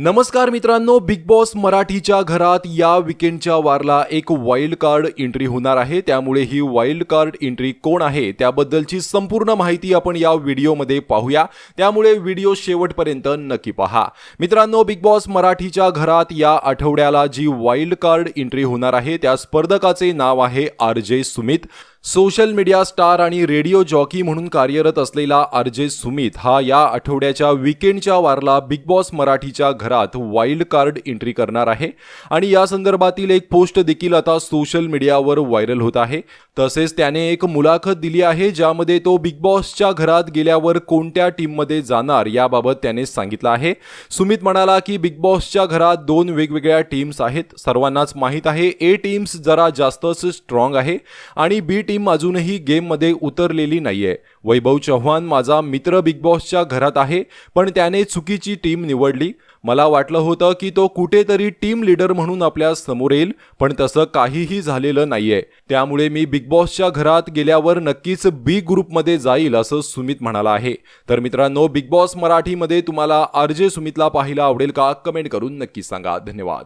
नमस्कार मित्रांनो big boss मराठीच्या घरात या विकेंडच्या वारला एक वाईल्ड कार्ड एंट्री होणार आहे. त्यामुळे ही वाईल्ड कार्ड एंट्री कोण आहे त्याबद्दलची संपूर्ण माहिती आपण या व्हिडिओमध्ये पाहूया. त्यामुळे व्हिडिओ शेवटपर्यंत नक्की पहा. मित्रांनो बिग बॉस मराठीच्या घरात या आठवड्याला जी वाईल्ड कार्ड एंट्री होणार आहे त्या स्पर्धकाचे नाव आहे R J Sumit. Social media star आणि रेडिओ जॉकी म्हणून कार्यरत असलेला आर जे सुमित हा या आठवड्याच्या विकेंडच्या वारला बिग बॉस मराठीच्या घरात वाईल्ड कार्ड एंट्री करणार आहे. आणि या संदर्भातील एक पोस्ट देखील आता सोशल मीडियावर व्हायरल होत आहे. तसेच त्याने एक मुलाखत दिली आहे ज्यामध्ये तो बिग बॉसच्या घरात गेल्यावर कोणत्या टीममध्ये जाणार याबाबत त्याने सांगितलं आहे. सुमित म्हणाला की बिग बॉसच्या घरात दोन वेगवेगळ्या टीम्स आहेत. सर्वांनाच माहीत आहे ए टीम्स जरा जास्तच स्ट्रॉंग आहे. आणि बी टीम अजूनही गेममध्ये उतरलेली नाहीये. वैभव चव्हाण माझा मित्र बिग बॉसच्या घरात आहे पण त्याने चुकीची टीम निवडली. मला वाटलं होतं की तो कुठेतरी टीम लीडर म्हणून आपल्यासमोर येईल पण तसं काहीही झालेलं नाहीये. त्यामुळे मी बिग बॉसच्या घरात गेल्यावर नक्कीच बी ग्रुपमध्ये जाईल असं सुमित म्हणाला आहे. तर मित्रांनो बिग बॉस मराठीमध्ये तुम्हाला आर जे सुमितला पाहायला आवडेल का? कमेंट करून नक्की सांगा. धन्यवाद.